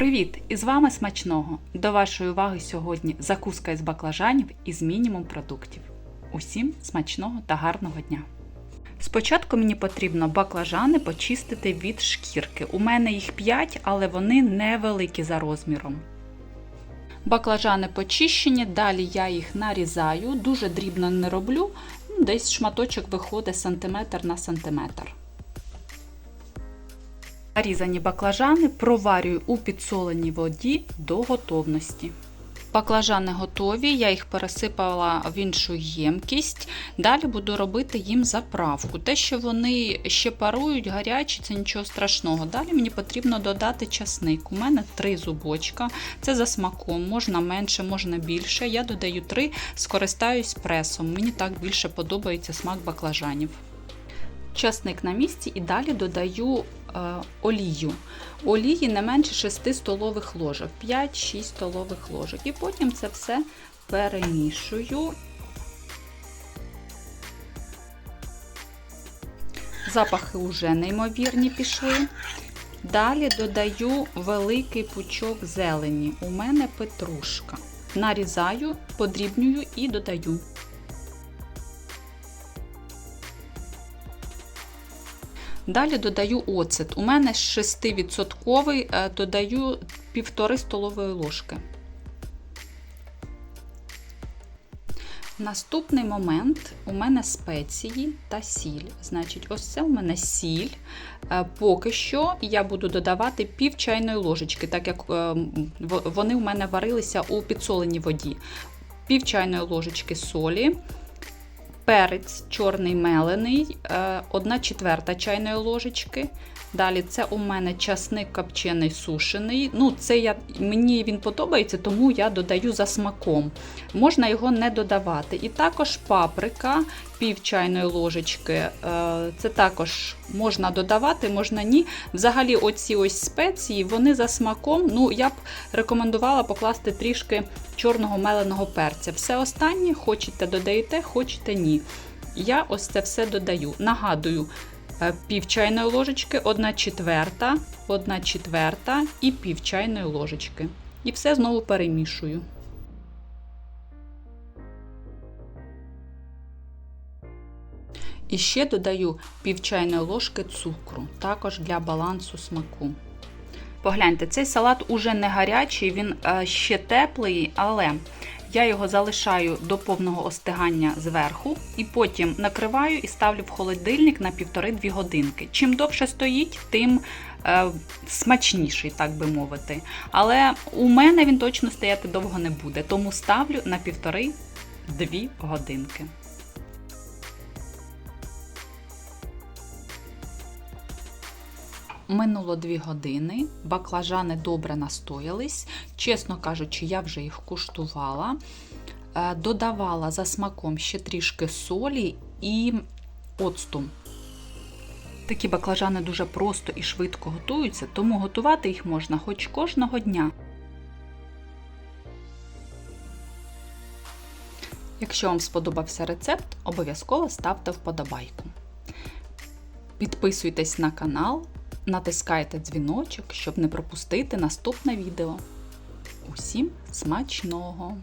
Привіт! І з вами смачного! До вашої уваги сьогодні закуска із баклажанів із мінімум продуктів. Усім смачного та гарного дня! Спочатку мені потрібно баклажани почистити від шкірки. У мене їх 5, але вони невеликі за розміром. Баклажани почищені, далі я їх нарізаю, дуже дрібно не роблю, десь шматочок виходить сантиметр на сантиметр. Нарізані баклажани проварюю у підсоленій воді до готовності. Баклажани готові, я їх пересипала в іншу ємкість. Далі буду робити їм заправку. Те, що вони ще парують, гарячі, це нічого страшного. Далі мені потрібно додати часник. У мене три зубочка, це за смаком, можна менше, можна більше. Я додаю три, скористаюсь пресом. Мені так більше подобається смак баклажанів. Часник на місці і далі додаю олію. Олії не менше 6 столових ложок, 5-6 столових ложок. І потім це все перемішую. Запахи вже неймовірні пішли. Далі додаю великий пучок зелені. У мене петрушка. Нарізаю, подрібнюю і додаю. Далі додаю оцет. У мене 6% додаю 1,5 столової ложки. Наступний момент у мене спеції та сіль. Значить, ось це у мене сіль. Поки що я буду додавати пів чайної ложечки, так як вони у мене варилися у підсоленій воді. Пів чайної ложечки солі перець чорний мелений, 1 четверта чайної ложечки. Далі це у мене часник копчений сушений. Ну, це я, Мені він подобається, тому я додаю за смаком. Можна його не додавати. І також паприка, пів чайної ложечки. Е, це також можна додавати, можна ні. Взагалі, оці ось спеції, вони за смаком. Ну, я б рекомендувала покласти трішки чорного меленого перця. Все останнє, хочете додаєте, хочете ні. Я ось це все додаю. Нагадую, пів чайної ложечки, 1 четверта, 1 четверта і пів чайної ложечки. І все знову перемішую. І ще додаю пів чайної ложки цукру, також для балансу смаку. Погляньте, цей салат уже не гарячий, він ще теплий, але я його залишаю до повного остигання зверху, і потім накриваю і ставлю в холодильник на 1,5-2 годинки. Чим довше стоїть, тим е, смачніший, так би мовити. Але у мене він точно стояти довго не буде, тому ставлю на 1,5-2 годинки. Минуло 2 години, баклажани добре настоялись. Чесно кажучи, я вже їх куштувала. Додавала за смаком ще трішки солі і оцту. Такі баклажани дуже просто і швидко готуються, тому готувати їх можна хоч кожного дня. Якщо вам сподобався рецепт, обов'язково ставте вподобайку. Підписуйтесь на канал. Натискайте дзвіночок, щоб не пропустити наступне відео. Усім смачного!